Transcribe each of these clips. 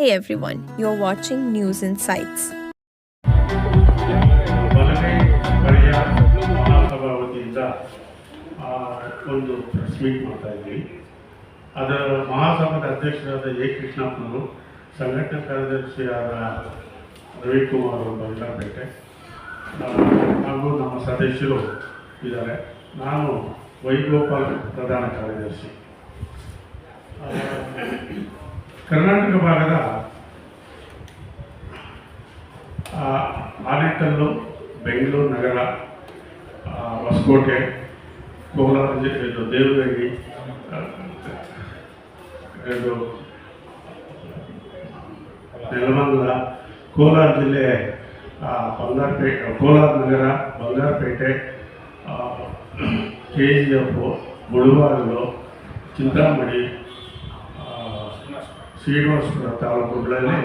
Hey everyone, you're watching News Insights. ಬಲಗೈ ಪರಿಹಾರ ಮಹಾಸಭಾ ವತಿಯಿಂದ ಆ, ಒಂದು ಪ್ರೆಸ್ ಮೀಟ್ ಮಾಡ್ತಾ ಇದ್ವಿ ಅದರ ಮಹಾಸಭಾದ ಅಧ್ಯಕ್ಷರಾದ ಎ ಕೃಷ್ಣಪ್ಪನವರು ಸಂಘಟನಾ ಕಾರ್ಯದರ್ಶಿಯಾದ ರವಿಕುಮಾರ್ ಅವರು ಬಂಗಾರಪೇಟೆ ಆ, ಹಾಗೂ ನಮ್ಮ ಸದಸ್ಯರು ಇದ್ದಾರೆ ನಾನು ವೈಗೋಪಾಲ್ ಪ್ರಧಾನ ಕಾರ್ಯದರ್ಶಿ ಆ, ಕರ್ನಾಟಕ ಭಾಗದ ಆ, ಆನೇಕಲ್ಲು ಬೆಂಗಳೂರು ನಗರ ಹೊಸಕೋಟೆ ಕೋಲಾರ ಇದು ಆ, ಇದು ನೆಲಮಂಗಲ ಕೋಲಾರ ಜಿಲ್ಲೆ ಬಂಗಾರಪೇಟೆ ಕೋಲಾರ ನಗರ Bangarapete K G F Mulbagal Chintamani Srinivaspur ತಾಲೂಕುಗಳಲ್ಲಿ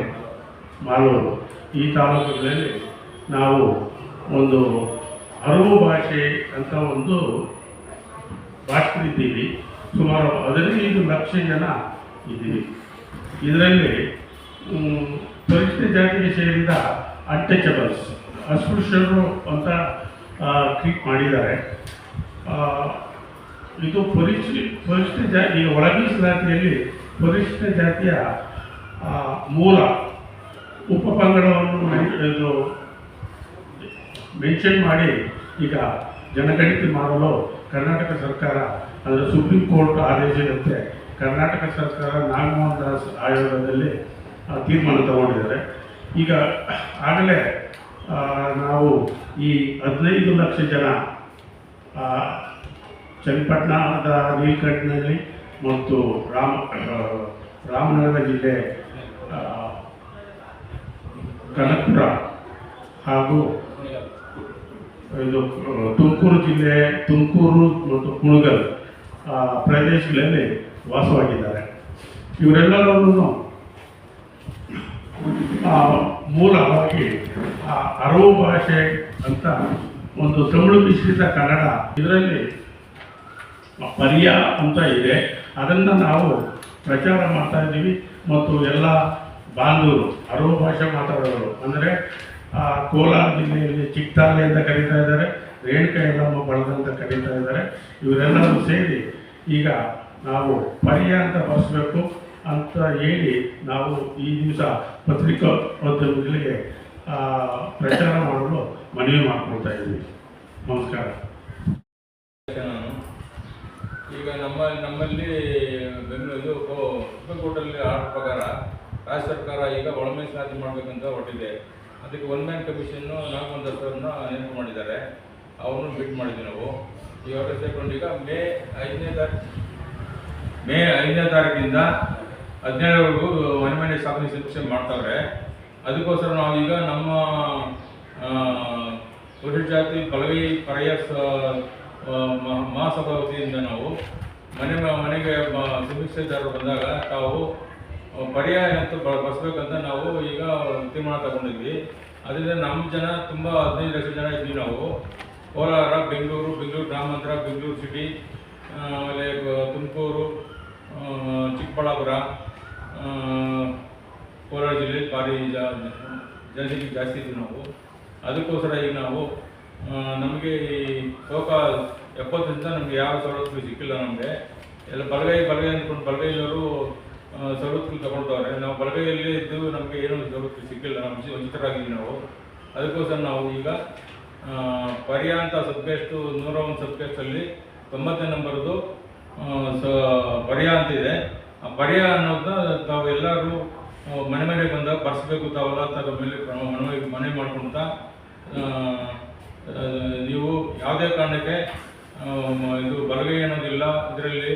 ಮಾಲೂರು. ಈ ತಾಲೂಕುಗಳಲ್ಲಿ ನಾವು ಒಂದು ಅರವು ಭಾಷೆ ಅಂತ ಒಂದು ಭಾಷೆಯಿದ್ದೀವಿ ಸುಮಾರು ಹದಿನೈದು ಲಕ್ಷ ಜನ ಇದ್ದೀವಿ. ಇದರಲ್ಲಿ ಪರಿಶಿಷ್ಟ ಜಾತಿಗೆ ಸೇರಿದ ಅನ್ಟಚಬಲ್ಸ್, ಅಸ್ಪೃಶ್ಯರು ಅಂತ ಟ್ರೀಟ್ ಮಾಡಿದ್ದಾರೆ. ಇದು ಪರಿಶಿ ಪರಿಶಿಷ್ಟ ಜಾತಿ ಒಳಮೀಸಲಾತಿಯಲ್ಲಿ ಪರಿಶಿಷ್ಟ ಜಾತಿಯ ಮೂಲ ಉಪಪಂಗಡವನ್ನು ಇದು ಮೆನ್ಷನ್ ಮಾಡಿ ಈಗ ಜನಗಣತಿ ಮಾಡಲು ಕರ್ನಾಟಕ ಸರ್ಕಾರ ಅಂದರೆ ಸುಪ್ರೀಂ ಕೋರ್ಟ್ ಆದೇಶದಂತೆ ಕರ್ನಾಟಕ ಸರ್ಕಾರ ನಾಗಮೋಹನ್ ದಾಸ್ ಆಯೋಗದಲ್ಲಿ ತೀರ್ಮಾನ ತಗೊಂಡಿದ್ದಾರೆ. ಈಗ ಆಗಲೇ ನಾವು ಈ ಹದಿನೈದು ಲಕ್ಷ ಜನ ಚನ್ನಪಟ್ಟಣದ ನೀಲಕಂಠನಲ್ಲಿ ಮತ್ತು ರಾಮ, ರಾಮನಗರ ಜಿಲ್ಲೆ ಕನಕಪುರ ಹಾಗೂ ಇದು ತುಮಕೂರು ಜಿಲ್ಲೆ, ತುಮಕೂರು ಮತ್ತು ಕುಣಗಲ್ ಪ್ರದೇಶಗಳಲ್ಲಿ ವಾಸವಾಗಿದ್ದಾರೆ. ಇವರೆಲ್ಲರನ್ನು ಮೂಲವಾಗಿ ಅರವು ಭಾಷೆ ಅಂತ ಒಂದು ತಮಿಳು ಮಿಶ್ರಿತ ಕನ್ನಡ ಇದರಲ್ಲಿ ಪರ್ಯ ಅಂತ ಇದೆ. ಅದನ್ನು ನಾವು ಪ್ರಚಾರ ಮಾಡ್ತಾ ಇದ್ದೀವಿ. ಮತ್ತು ಎಲ್ಲ ಬಾಂಧವರು ಅರವ ಭಾಷೆ ಮಾತಾಡೋರು ಅಂದರೆ ಕೋಲಾರ ಜಿಲ್ಲೆಯಲ್ಲಿ ಚಿಕ್ತಾಲೆ ಅಂತ ಕರೀತಾ ಇದ್ದಾರೆ. ರೇಣುಕ ಎಲ್ಲ ಬಳಗ ಅಂತ ಕರೀತಾ ಇದ್ದಾರೆ. ಇವರೆಲ್ಲರೂ ಸೇರಿ ಈಗ ನಾವು ಪರ್ಯ ಅಂತ ಬರೆಸ್ಬೇಕು ಅಂತ ಹೇಳಿ ನಾವು ಈ ದಿವಸ ಆ, ಪ್ರಚಾರ ಮಾಡಲು ಮನವಿ ಮಾಡ್ಕೊಳ್ತಾ ಇದ್ದೀವಿ. ನಮಸ್ಕಾರ. ಈಗ ನಮ್ಮ, ನಮ್ಮಲ್ಲಿ ಬೆಂಗಳೂರು ಸುಪ್ರೀಂ ಕೋರ್ಟಲ್ಲಿ ಆರ್ಡರ್ ಪ್ರಕಾರ ರಾಜ್ಯ ಸರ್ಕಾರ ಈಗ ಒಳಮೀಸಲಾತಿ ಮಾಡಬೇಕಂತ ಹೊಟ್ಟಿದೆ ಅದಕ್ಕೆ ಒನ್ ಮ್ಯಾನ್ ಕಮಿಷನ್ನು ನಾಗಮಂದ ಸರ್ನ ನೇಮಕ ಮಾಡಿದ್ದಾರೆ. ಅವ್ರನ್ನೂ ಬಿಟ್ ಮಾಡಿದ್ವಿ ನಾವು. ಹೊಟ್ಟೆ ಸೇರ್ಕೊಂಡು ಈಗ ಮೇ ಐದನೇ ತಾರೀಕು ಮೇ ಐದನೇ ತಾರೀಕಿಂದ ಹದಿನೇಳವರೆಗೂ ಮನೆ ಮನೆ ಸ್ಥಾಪನೆ ಶಿಕ್ಷೆ ಮಾಡ್ತಾವ್ರೆ. ಅದಕ್ಕೋಸ್ಕರ ನಾವು ಈಗ ನಮ್ಮ ಜಾತಿ ಪಲವಿ ಪರ್ಯ ಮಹಾಸಭಾ ವತಿಯಿಂದ ನಾವು ಮನೆ ಮನೆಗೆ ಸಮೀಕ್ಷೆದಾರರು ಬಂದಾಗ ತಾವು ಪರ್ಯಾಯ ಅಂತ ಬಸ್ಬೇಕಂತ ನಾವು ಈಗ ತೀರ್ಮಾನ ತಗೊಂಡಿದ್ವಿ. ಅದರಿಂದ ನಮ್ಮ ಜನ ತುಂಬ ಹದಿನೈದು ಲಕ್ಷ ಜನ ಇದ್ವಿ ನಾವು. ಕೋಲಾರ, ಬೆಂಗಳೂರು ಬೆಂಗಳೂರು ಗ್ರಾಮಾಂತರ, ಬೆಂಗಳೂರು ಸಿಟಿ ಆಮೇಲೆ ತುಮಕೂರು ಚಿಕ್ಕಬಳ್ಳಾಪುರ ಕೋಲಾರ ಜಿಲ್ಲೆ ಭಾರಿ ಜನಸಂಖ್ಯೆ ಜಾಸ್ತಿ ಇದ್ವಿ ನಾವು. ಅದಕ್ಕೋಸ್ಕರ ಈಗ ನಾವು ನಮಗೆ ಈ ಸೋಕ ಎಪ್ಪತ್ತರಿಂದ ನಮಗೆ ಯಾವ ಸವಲತ್ತುಗಳು ಸಿಕ್ಕಿಲ್ಲ ನಮಗೆ. ಎಲ್ಲ ಬಲಗೈ ಬಲಗೈ ಅಂದ್ಕೊಂಡು ಬಲಗೈಯವರು ಸವಲತ್ತುಗಳು ತಗೊಳ್ತವ್ರೆ ನಾವು ಬಲಗೈಯಲ್ಲಿ ಇದ್ದು ನಮಗೆ ಏನೂ ಸವಲತ್ತು ಸಿಕ್ಕಿಲ್ಲ. ನಮ್ಮ ವಂಚಿತರಾಗಿದ್ದೀವಿ ನಾವು. ಅದಕ್ಕೋಸ್ಕರ ನಾವು ಈಗ ಪರ್ಯಾಂತ ಅಂತ ನೂರ ಒಂದು ಸಬ್ಕೇಸ್ಟಲ್ಲಿ ತೊಂಬತ್ತನೇ ನಂಬರ್ದು ಸ, ಪರ್ಯ ಅಂತಿದೆ ಆ ಪರ್ಯ ಅನ್ನೋದನ್ನ ತಾವೆಲ್ಲರೂ ಮನೆ ಮನೆಗೆ ಬಂದಾಗ ಬರ್ಸ್ಬೇಕು ತಾವೆಲ್ಲ ತಗ ಮೇಲೆ ಮನವಿ ಮನವಿ ಮಾಡ್ಕೊಳ್ತಾ ನೀವು ಯಾವುದೇ ಕಾರಣಕ್ಕೆ ಇದು ಬಲಗೈ ಅನ್ನೋದಿಲ್ಲ. ಇದರಲ್ಲಿ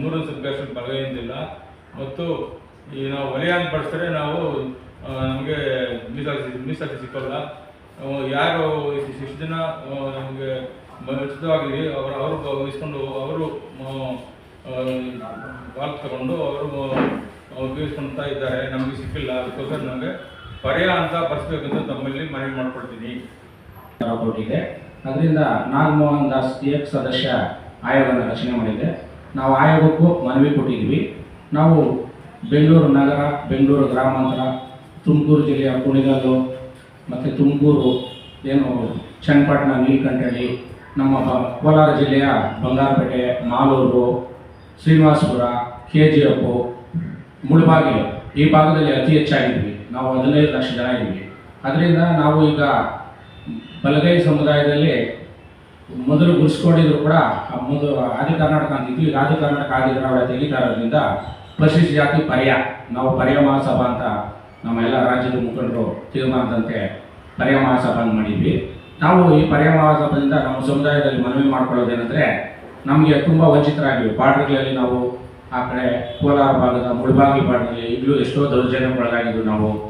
ನೂರು ಸಬ್ಜೆಕ್ಟ್ ಬಲಗೈ ಅಂತಿಲ್ಲ. ಮತ್ತು ಈ ನಾವು ವಲಯ ಪಡಿಸಿದ್ರೆ ನಾವು ನಮಗೆ ಮೀಸಲಾತಿ ಮೀಸಲಾತಿ ಸಿಕ್ಕಲ್ಲ. ಯಾರು ಇಷ್ಟು ದಿನ ನಮಗೆ ಉಚಿತವಾಗಿ ಅವರು ಅವರು ವಹಿಸ್ಕೊಂಡು ಅವರು ಬಾಲ್ ತಗೊಂಡು, ಅವರು ಉಪಯೋಗಿಸ್ಕೊಳ್ತಾ ಇದ್ದಾರೆ. ನಮಗೆ ಸಿಕ್ಕಿಲ್ಲ ಅದಕ್ಕೋಸ್ಕರ ನಮಗೆ. ಪರ್ಯ ಅಂತ ಬರ್ಸ್ಬೇಕಂತ ತಮ್ಮಲ್ಲಿ ಮನವಿ ಮಾಡ್ಕೊಳ್ತೀನಿ ಕೊಟ್ಟಿದೆ. ಅದರಿಂದ ನಾಗಮೋಹನ್ ದಾಸ್ ಎಕ್ ಸದಸ್ಯ ಆಯೋಗನ ರಚನೆ ಮಾಡಿದೆ. ನಾವು ಆಯೋಗಕ್ಕೂ ಮನವಿ ಕೊಟ್ಟಿದ್ವಿ ನಾವು ಬೆಂಗಳೂರು ನಗರ, ಬೆಂಗಳೂರು ಗ್ರಾಮಾಂತರ, ತುಮಕೂರು ಜಿಲ್ಲೆಯ ಕುಣಿಗಲ್ಲು ಮತ್ತು ತುಮಕೂರು ಏನು ಚನ್ನಪಟ್ಟಣ, ನೀಲ್ಕಂಠಳ್ಳಿ, ನಮ್ಮ ಕೋಲಾರ ಜಿಲ್ಲೆಯ Bangarapete, Malur, Srinivaspur, K G F Mulbagal ಈ ಭಾಗದಲ್ಲಿ ಅತಿ ಹೆಚ್ಚಾಗಿದ್ವಿ ನಾವು ಹದಿನೈದು ಲಕ್ಷ ಜನ ಇದ್ದೀವಿ. ಅದರಿಂದ ನಾವು ಈಗ ಬಲಗೈ ಸಮುದಾಯದಲ್ಲಿ ಮೊದಲು ಗುರ್ಸ್ಕೊಂಡಿದ್ರು ಕೂಡ ಮೊದಲು ಆದಿ ಕರ್ನಾಟಕ ಅಂತಿದ್ವಿ ಈಗ ಆದಿ ಕರ್ನಾಟಕ ಆದಿ ದ್ರಾವಿಡ ತೆಗಿತಾ ಇರೋದ್ರಿಂದ ಪರಿಶಿಷ್ಟ ಜಾತಿ ಪರ್ಯ, ನಾವು ಪರ್ಯ ಮಹಾಸಭಾ ಅಂತ ನಮ್ಮ ಎಲ್ಲ ರಾಜ್ಯದ ಮುಖಂಡರು ತೀರ್ಮಾನದಂತೆ ಪರ್ಯ ಮಹಾಸಭಾ ಮಾಡಿದ್ವಿ. ನಾವು ಈ ಪರ್ಯ ಮಹಾಸಭಾದಿಂದ ನಮ್ಮ ಸಮುದಾಯದಲ್ಲಿ ಮನವಿ ಮಾಡ್ಕೊಳ್ಳೋದೇನೆಂದರೆ, ನಮಗೆ ತುಂಬ ವಂಚಿತರಾಗಿವೆ. ಬಾರ್ಡರ್ಗಳಲ್ಲಿ ನಾವು ಆ ಕಡೆ ಕೋಲಾರ ಭಾಗದ ಮುಳಬಾಗಿ ಭಾಗದಲ್ಲಿ ಈಗಲೂ ಎಷ್ಟೋ ದೌರ್ಜನ್ಯಕ್ಕೊಳಗಾಗಿದ್ದು ನಾವು.